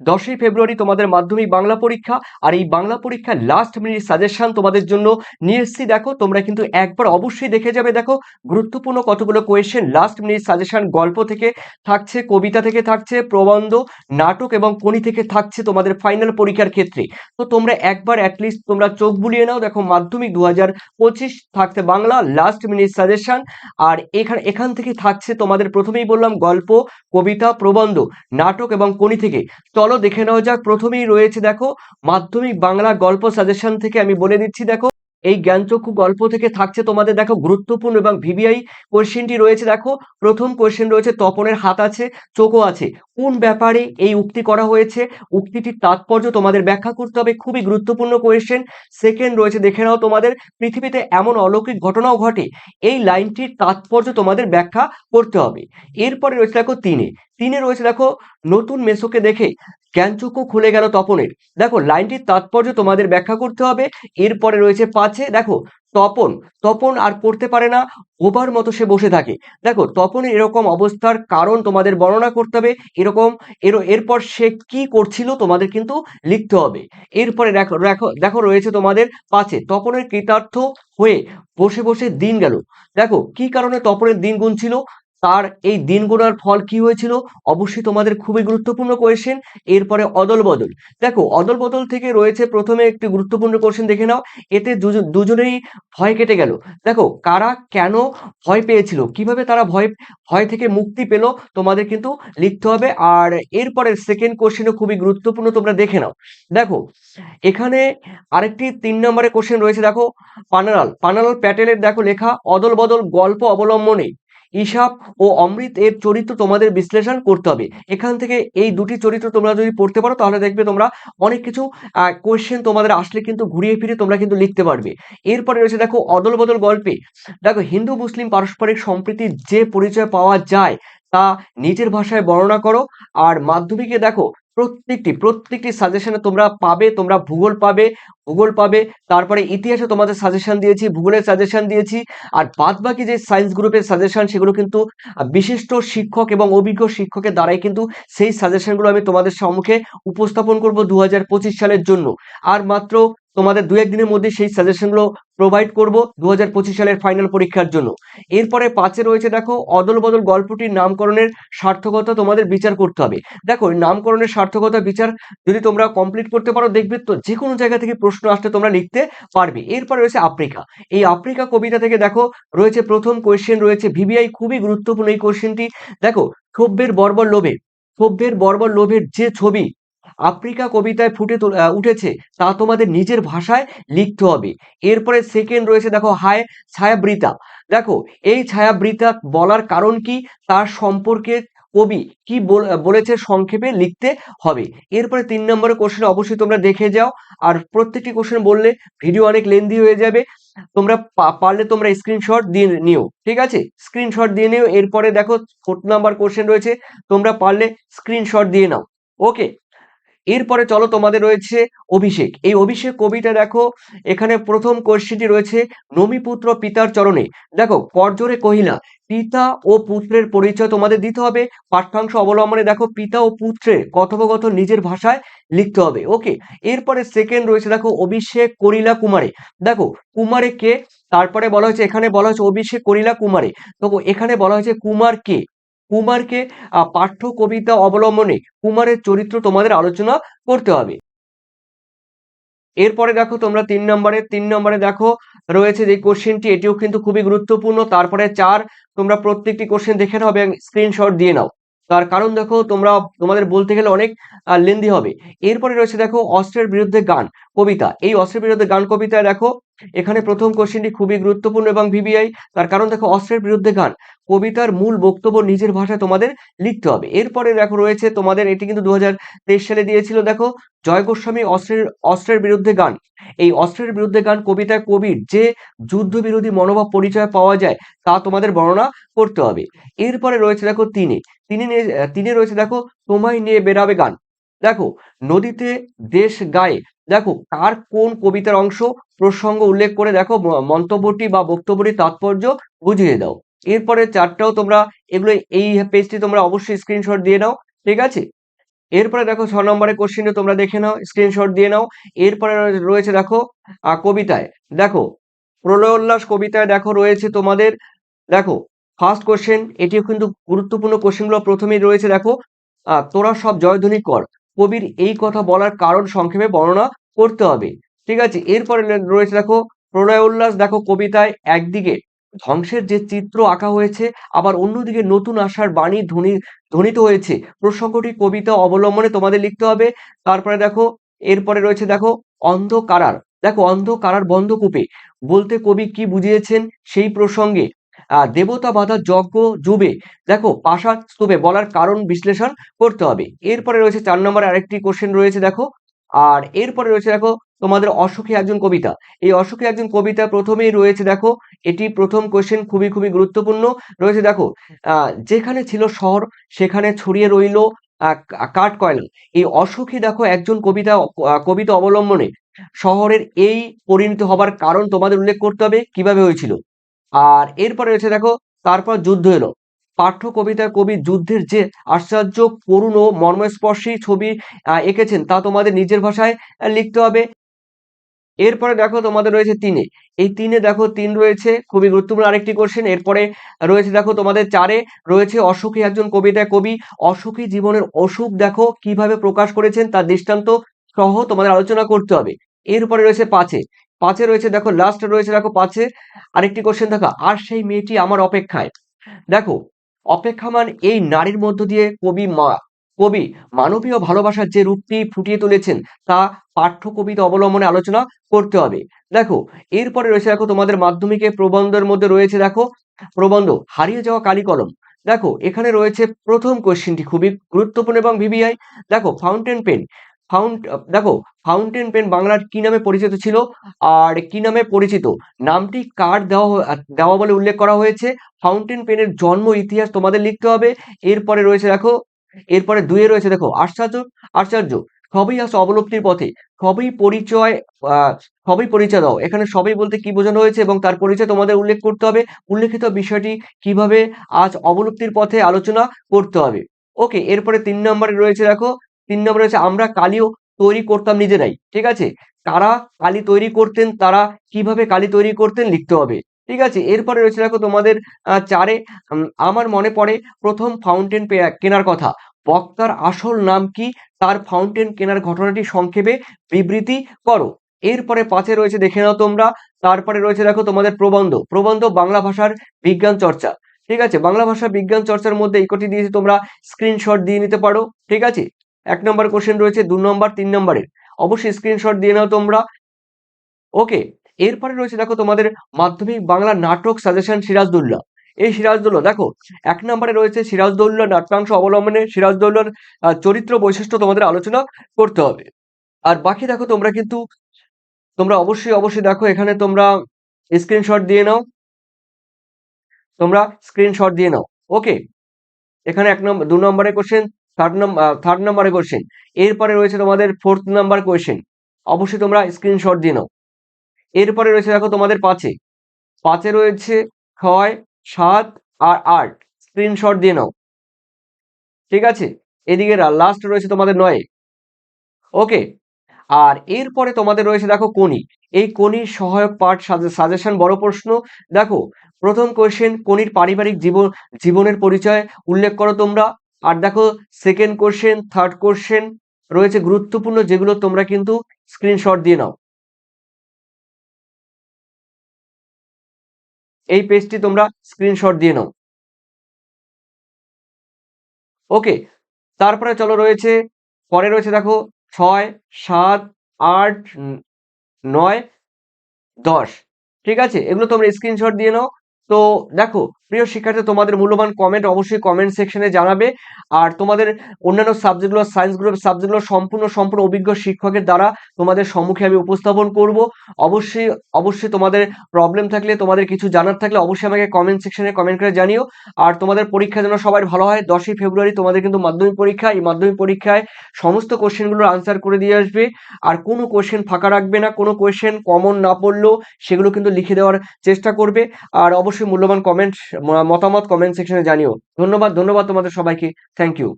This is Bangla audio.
দশই ফেব্রুয়ারি তোমাদের মাধ্যমিক বাংলা পরীক্ষা, আর এই বাংলা পরীক্ষার লাস্ট মিনিট সাজেশন তোমাদের জন্য। নিয়ে এসেছি দেখো, তোমরা কিন্তু একবার অবশ্যই দেখে যাবে, দেখো, গুরুত্বপূর্ণ কতগুলো কোয়েশ্চেন লাস্ট মিনিট সাজেশন গল্প থেকে থাকছে, কবিতা থেকে থাকছে, প্রবন্ধ, নাটক এবং কোনি থেকে থাকছে তোমাদের ফাইনাল পরীক্ষার ক্ষেত্রে। তো তোমরা একবার অ্যাটলিস্ট তোমরা চোখ বুলিয়ে নাও, দেখো, মাধ্যমিক দু হাজার পঁচিশ থাকছে বাংলা লাস্ট মিনিট সাজেশন আর এখানে, এখান থেকে থাকছে তোমাদের প্রথমেই বললাম গল্প, কবিতা, প্রবন্ধ, নাটক এবং কোনি থেকে। চলো দেখে নেওয়া যাক। প্রথমেই রয়েছে দেখো মাধ্যমিক বাংলা গল্প সাজেশন থেকে আমি বলে দিচ্ছি, দেখো। এই জ্ঞানচক্ষু গল্প থেকে থাকছে তোমাদের, দেখো, গুরুত্বপূর্ণ এবং ভিভিআই কোয়েশ্চেনটি রয়েছে, দেখো, প্রথম কোয়েশ্চেন রয়েছে, তপনের হাত আছে, চোখও আছে। কোন ব্যাপারে এই উক্তি করা হয়েছে? উক্তিটির তাৎপর্য তোমাদের ব্যাখ্যা করতে হবে, খুবই গুরুত্বপূর্ণ কোয়েশ্চেন সেকেন্ড রয়েছে, দেখে নাও তোমাদের, পৃথিবীতে এমন অলৌকিক ঘটনাও ঘটে, এই লাইনটির তাৎপর্য তোমাদের ব্যাখ্যা করতে হবে। এরপরে রয়েছে, দেখো, তিনে। তিনে রয়েছে, দেখো, নতুন মেসোকে দেখে জ্ঞানচক্ষু খুলে গেল তপনের। দেখো, লাইনটির তাৎপর্য তোমাদের ব্যাখ্যা করতে হবে। এরপরে রয়েছে পাঁচে দেখো, তপন। তপন আর পড়তে পারে না, ওবার মতো সে বসে থাকে। দেখো, তপনের এরকম অবস্থার কারণ তোমাদের বর্ণনা করতে হবে। এরকম, এর, এরপর সে কি করছিল তোমাদের কিন্তু লিখতে হবে। এরপরে দেখো দেখো রয়েছে তোমাদের পাঁচে তপনের কৃতার্থ হয়ে বসে বসে দিন গেল। দেখো, কি কারণে তপনের দিন গুনছিল? তার এই দিন গোনার ফল কি হয়েছিল? অবশ্যই তোমাদের খুবই গুরুত্বপূর্ণ কোয়েশ্চেন এরপরে অদল বদল। দেখো, অদল বদল থেকে রয়েছে প্রথমে একটি গুরুত্বপূর্ণ কোয়েশ্চেন দেখে নাও, এতে দুজনেই ভয় কেটে গেল। দেখো, কারা কেন ভয় পেয়েছিল? কীভাবে তারা ভয় ভয় থেকে মুক্তি পেল? তোমাদের কিন্তু লিখতে হবে। আর এরপরে সেকেন্ড কোশ্চেনও খুবই গুরুত্বপূর্ণ তোমরা দেখে নাও। দেখো, এখানে আরেকটি তিন নম্বরের কোশ্চেন রয়েছে। দেখো, পানালাল পানালাল প্যাটেলের দেখো লেখা, অদল বদল গল্প অবলম্বনে। ঈশাপ ও অমৃত এর চরিত্র তোমাদের বিশ্লেষণ করতে হবে। এখান থেকে এই দুটি চরিত্র তোমরা যদি পড়তে পারো, তাহলে দেখবে তোমরা অনেক কিছু কোয়েশ্চেন তোমাদের আসলে কিন্তু ঘুরিয়ে ফিরে তোমরা কিন্তু লিখতে পারবে। এরপরে রয়েছে দেখো অদল বদল গল্পে। দেখো হিন্দু, মুসলিম পারস্পরিক সম্প্রীতির যে পরিচয় পাওয়া যায়, তা নিজের ভাষায় বর্ণনা করো। আর মাধ্যমিকে দেখো প্রত্যেকটি প্রত্যেকটি সাজেশনে তোমরা পাবে, তোমরা ভূগোল পাবে ভূগোল পাবে। তারপরে ইতিহাসে তোমাদের সাজেশন দিয়েছি, ভূগোলের সাজেশন দিয়েছি। আর বাদ বাকি যে সায়েন্স গ্রুপের সাজেশন সেগুলো কিন্তু বিশিষ্ট শিক্ষক এবং অভিজ্ঞ শিক্ষকের দ্বারাই কিন্তু সেই সাজেশনগুলো আমি তোমাদের সম্মুখে উপস্থাপন করব দু সালের জন্য। আর মাত্র তোমাদের দু একদিনের মধ্যে সেই সাজেশনগুলো প্রোভাইড করব দু হাজার পঁচিশ সালের ফাইনাল পরীক্ষার জন্য। এরপরে পাঁচে রয়েছে দেখো, অদল বদল গল্পটির নামকরণের সার্থকতা তোমাদের বিচার করতে হবে। দেখো নামকরণের সার্থকতা বিচার যদি তোমরা কমপ্লিট করতে পারো, দেখবে তো যে কোনো জায়গা থেকে প্রশ্ন আসলে তোমরা লিখতে পারবে। এরপর রয়েছে আফ্রিকা। এই আফ্রিকা কবিতা থেকে দেখো, রয়েছে প্রথম কোয়েশ্চেন রয়েছে ভিভিআই খুবই গুরুত্বপূর্ণ এই কোয়েশ্চেনটি দেখো, ক্ষোভের বর্বর লোভে, ক্ষোভের বর্বর লোভের যে ছবি আফ্রিকা কবিতায় ফুটে উঠেছে, তা তোমাদের নিজের ভাষায় লিখতে হবে। এরপরে সেকেন্ড রয়েছে দেখো, হায় ছায়াবৃতা। দেখো, এই ছায়াবৃতা বলার কারণ কি? তার সম্পর্কে কবি কি বল- বলেছে সংক্ষেপে লিখতে হবে। এরপরে তিন নম্বরের কোশ্চেন অবশ্যই তোমরা দেখে যাও। আর প্রত্যেকটি কোশ্চেন বললে ভিডিও অনেক লেন্দি হয়ে যাবে। তোমরা পারলে তোমরা স্ক্রিনশট দিয়ে নিও, ঠিক আছে? স্ক্রিনশট দিয়ে নিও। এরপরে দেখো ফোর্থ নাম্বার কোশ্চেন রয়েছে। তোমরা পারলে স্ক্রিনশট দিয়ে নাও। ওকে এরপরে চলো তোমাদের রয়েছে অভিষেক। এই অভিষেক কবিতা দেখো, এখানে প্রথম কোশ্চেনটি রয়েছে, নমিপুত্র পিতার চরণে। দেখো করজোরে কহিলা, পিতা ও পুত্রের পরিচয় তোমাদের দিতে হবে। পাঠ্যাংশ অবলম্বনে দেখো, পিতা ও পুত্রের কথোপকথন নিজের ভাষায় লিখতে হবে। ওকে এরপরে সেকেন্ড রয়েছে, দেখো, অভিষেক করিলা কুমারে। দেখো, কুমারে কে? তারপরে বলা হয়েছে, এখানে বলা হয়েছে, অভিষেক করিলা কুমারে। দেখো, এখানে বলা হয়েছে, কুমার কে? কুমারকে পাঠ্য কবিতা অবলম্বনে কুমারের চরিত্র তোমাদের আলোচনা করতে হবে। এরপরে দেখো তোমরা তিন নম্বরে তিন নম্বরে দেখো রয়েছে যে কোশ্চেনটি এটিও কিন্তু খুবই গুরুত্বপূর্ণ। তারপরে চার, তোমরা প্রত্যেকটি কোশ্চেন দেখে নাও এবং স্ক্রিনশট দিয়ে নাও। তার কারণ দেখো তোমরা, তোমাদের বলতে গেলে অনেক লেন্দি হবে। এরপরে রয়েছে দেখো অস্ত্রের বিরুদ্ধে গান, কবিতা। এই অস্ত্রের বিরুদ্ধে গান, কবিতায় দেখো এখানে প্রথম কোশ্চেনটি খুবই গুরুত্বপূর্ণ এবং ভিভিআই তার কারণ দেখো অস্ত্রের বিরুদ্ধে গান। কবিতার মূল বক্তব্য নিজের ভাষায় তোমাদের লিখতে হবে। এরপরে দেখো রয়েছে তোমাদের, এটি কিন্তু দু হাজার তেইশ সালে দিয়েছিল, দেখো, জয় গোস্বামী অস্ত্রের অস্ত্রের বিরুদ্ধে গান। এই অস্ত্রের বিরুদ্ধে গান কবিতায় কবির যে যুদ্ধ বিরোধী মনোভাব, পরিচয় পাওয়া যায়, তা তোমাদের বর্ণনা করতে হবে। এরপরে রয়েছে দেখো তিনে। তিনি তিনে রয়েছে দেখো, তোমায় নিয়ে বেরাবে গান। দেখো, নদীতে দেশ গায়ে, দেখো, কার কোন কবিতার অংশ প্রসঙ্গ উল্লেখ করে, দেখো মন্তব্যটি বা বক্তব্যটি তাৎপর্য বুঝিয়ে দাও। এরপরে চারটাও তোমরা এগুলো, এই পেজটি তোমরা অবশ্যই স্ক্রিনশট দিয়ে নাও, ঠিক আছে? এরপরে দেখো ছ নম্বরের কোশ্চেনটা তোমরা দেখে নাও স্ক্রিনশট দিয়ে নাও। এরপরে রয়েছে দেখো কবিতায়। দেখো প্রলয় উল্লাস কবিতায় দেখো রয়েছে তোমাদের, দেখো ফার্স্ট কোশ্চেন এটিও কিন্তু গুরুত্বপূর্ণ কোশ্চেনগুলো প্রথমেই রয়েছে, দেখো তোরা সব জয়ধ্বনি কর। কবির এই কথা বলার কারণ সংক্ষেপে বর্ণনা করতে হবে, ঠিক আছে? এরপরে রয়েছে দেখো প্রলয় উল্লাস দেখো কবিতায় একদিকে ধ্বংসের যে চিত্র আঁকা হয়েছে, আবার অন্যদিকে নতুন আশার বাণী ধ্বনি, ধ্বনিত হয়েছে। প্রসঙ্গটি কবিতা অবলম্বনে তোমাদের লিখতে হবে। তারপরে দেখো, এরপরে রয়েছে দেখো, অন্ধকারার। দেখো, অন্ধকারার বন্ধকূপে। বলতে কবি কি বুঝিয়েছেন সেই প্রসঙ্গে? দেবতা বাধা যজ্ঞ যুবে। দেখো পাশার স্তূপে বলার কারণ বিশ্লেষণ করতে হবে। এরপরে রয়েছে চার নম্বরে আরেকটি কোশ্চেন রয়েছে দেখো। আর এরপরে রয়েছে দেখো তোমাদের অসুখী একজন কবিতা। এই অসুখী একজন কবিতা প্রথমেই রয়েছে, দেখো, এটি প্রথম কোশ্চেন খুবই খুবই গুরুত্বপূর্ণ। রয়েছে, দেখো যেখানে ছিল শহর, সেখানে ছড়িয়ে রইল কাঠ কয়লা। এই অসুখী দেখো, একজন কবিতা কবিতা অবলম্বনে শহরের এই পরিণত হবার কারণ তোমাদের উল্লেখ করতে হবে, কীভাবে হয়েছিল। আর এরপরে রয়েছে, দেখো, তারপর যুদ্ধ এলো। পাঠ্য কবিতায় কবি যুদ্ধের যে আশ্চর্য, করুণ ও মর্মস্পর্শী ছবি এঁকেছেন, তা তোমাদের নিজের ভাষায় লিখতে হবে। এরপরে দেখো তোমাদের রয়েছে তিনে। এই তিনে দেখো তিন রয়েছে, খুবই গুরুত্বপূর্ণ আরেকটি কোশ্চেন এরপরে রয়েছে দেখো তোমাদের চারে রয়েছে অসুখী একজন কবিতা কবি। অসুখী জীবনের অসুখ দেখো কীভাবে প্রকাশ করেছেন তার দৃষ্টান্ত সহ তোমাদের আলোচনা করতে হবে। এরপরে রয়েছে পাঁচে। পাঁচে রয়েছে দেখো লাস্ট রয়েছে দেখো পাঁচে। আরেকটি কোশ্চেন দেখো, আর সেই মেয়েটি আমার অপেক্ষায়। দেখো অপেক্ষামান এই নারীর মধ্য দিয়ে কবি মা কবি মানবীয় ভালোবাসার যে রূপটি ফুটিয়ে তুলেছেন, তা পাঠ্য কবিতা অবলম্বনে আলোচনা করতে হবে। দেখো, এরপরে রয়েছে দেখো তোমাদের মাধ্যমিকে প্রবন্ধের মধ্যে রয়েছে দেখো, প্রবন্ধ, হারিয়ে যাওয়া কালি কলম। দেখো, এখানে রয়েছে প্রথম কোশ্চেনটি খুবই গুরুত্বপূর্ণ এবং ভিভিআই দেখো ফাউন্টেন পেন ফাউন্ট দেখো ফাউন্টেন পেন বাংলার কি নামে পরিচিত ছিল আর কি নামে পরিচিত? নামটি কার দেওয়া দেওয়া বলে উল্লেখ করা হয়েছে? ফাউন্টেন পেনের জন্ম ইতিহাস তোমাদের লিখতে হবে। এরপরে রয়েছে দেখো এরপরে দুয়ে রয়েছে দেখো, আশ্চর্য আশ্চর্য। সবই আছে অবলুপ্তির পথে, সবই পরিচয় সবই পরিচয় দাও। এখানে সবই বলতে কি বোঝানো হয়েছে এবং তার পরিচয় তোমাদের উল্লেখ করতে হবে। উল্লেখিত বিষয়টি কীভাবে আজ অবলুপ্তির পথে আলোচনা করতে হবে। ওকে, এরপরে তিন নম্বরে রয়েছে দেখো, তিন নম্বরে রয়েছে আমরা কালিও তৈরি করতাম নিজেরাই, ঠিক আছে? কারা কালি তৈরি করতেন, তারা কীভাবে কালি তৈরি করতেন লিখতে হবে। ঠিক আছে? এরপরে রয়েছে দেখো তোমাদের চারে আমার মনে পড়ে প্রথম ফাউন্টেন কেনার কথা। বক্তার আসল নাম কি? তার ফাউন্টেন কেনার ঘটনাটি সংক্ষেপে বিবৃতি করো। এরপরে পাঁচে রয়েছে দেখে নাও তোমরা, তারপরে রয়েছে দেখো তোমাদের প্রবন্ধ। প্রবন্ধ বাংলা ভাষার বিজ্ঞান চর্চা। ঠিক আছে? বাংলা ভাষা বিজ্ঞান চর্চার মধ্যে এই কটি দিয়েছে তোমরা স্ক্রিনশট দিয়ে নিতে পারো। ঠিক আছে? এক নম্বর কোশ্চেন রয়েছে, দু নম্বর, তিন নম্বরের। অবশ্যই স্ক্রিনশট দিয়ে নাও তোমরা। ওকে এরপরে রয়েছে দেখো তোমাদের মাধ্যমিক বাংলা নাটক সাজেশন সিরাজদৌল্লা। এই সিরাজদৌল্লা, দেখো, এক নম্বরে রয়েছে সিরাজদৌল্লা নাট্যাংশ অবলম্বনে সিরাজদৌল্লার চরিত্র বৈশিষ্ট্য তোমাদের আলোচনা করতে হবে। আর বাকি দেখো তোমরা কিন্তু, তোমরা অবশ্যই অবশ্যই দেখো, এখানে তোমরা স্ক্রিনশট দিয়ে নাও। তোমরা স্ক্রিনশট দিয়ে নাও। ওকে এখানে এক নম্বর দু নম্বরে কোশ্চেন থার্ড নম্বর থার্ড নম্বরের কোশ্চেন এরপরে রয়েছে তোমাদের ফোর্থ নাম্বার কোয়েশ্চেন অবশ্যই তোমরা স্ক্রিনশট দিয়ে নাও। এরপরে রয়েছে দেখো তোমাদের পাঁচে। পাঁচে রয়েছে ছয়, সাত আর আট। স্ক্রিনশট দিয়ে নাও। ঠিক আছে? এদিকে লাস্ট রয়েছে তোমাদের নয়। ওকে আর এরপরে তোমাদের রয়েছে দেখো কোনি এই কোনির সহায়ক পাঠ সাজেশন বড় প্রশ্ন। দেখো, প্রথম কোয়েশ্চেন কোনির পারিবারিক জীবন জীবনের পরিচয় উল্লেখ করো তোমরা। আর দেখো সেকেন্ড কোশ্চেন থার্ড কোশ্চেন রয়েছে গুরুত্বপূর্ণ, যেগুলো তোমরা কিন্তু স্ক্রিনশট দিয়ে নাও। এই পেজটি তোমরা স্ক্রিনশট দিয়ে নাও। ওকে তারপরে চলো রয়েছে, পরে রয়েছে দেখো ছয়, সাত, আট নয়, দশ। ঠিক আছে? এগুলো তোমরা স্ক্রিনশট দিয়ে নাও তো দেখো, প্রিয় শিক্ষার্থী, তোমাদের মূল্যবান কমেন্ট অবশ্যই কমেন্ট সেকশনে জানাবে। আর তোমাদের অন্যান্য সাবজেক্টগুলো সায়েন্স সাবজেক্টগুলো সম্পূর্ণ সম্পূর্ণ অভিজ্ঞ শিক্ষকের দ্বারা তোমাদের সম্মুখে আমি উপস্থাপন করব। অবশ্যই অবশ্যই তোমাদের প্রবলেম থাকলে, তোমাদের কিছু জানার থাকলে অবশ্যই আমাকে কমেন্ট সেকশনে কমেন্ট করে জানিও। আর তোমাদের পরীক্ষা যেন সবার ভালো হয়, দশই ফেব্রুয়ারি তোমাদের কিন্তু মাধ্যমিক পরীক্ষা, এই মাধ্যমিক পরীক্ষায় সমস্ত কোশ্চেনগুলোর আনসার করে দিয়ে আসবে। আর কোনো কোশ্চেন ফাঁকা রাখবে না, কোনো কোশ্চেন কমন না পড়লেও সেগুলো কিন্তু লিখে দেওয়ার চেষ্টা করবে। আর অবশ্যই মূল্যবান কমেন্ট মতামত কমেন্ট সেকশনে জানিও। ধন্যবাদ ধন্যবাদ তোমাদের সবাইকে। Thank you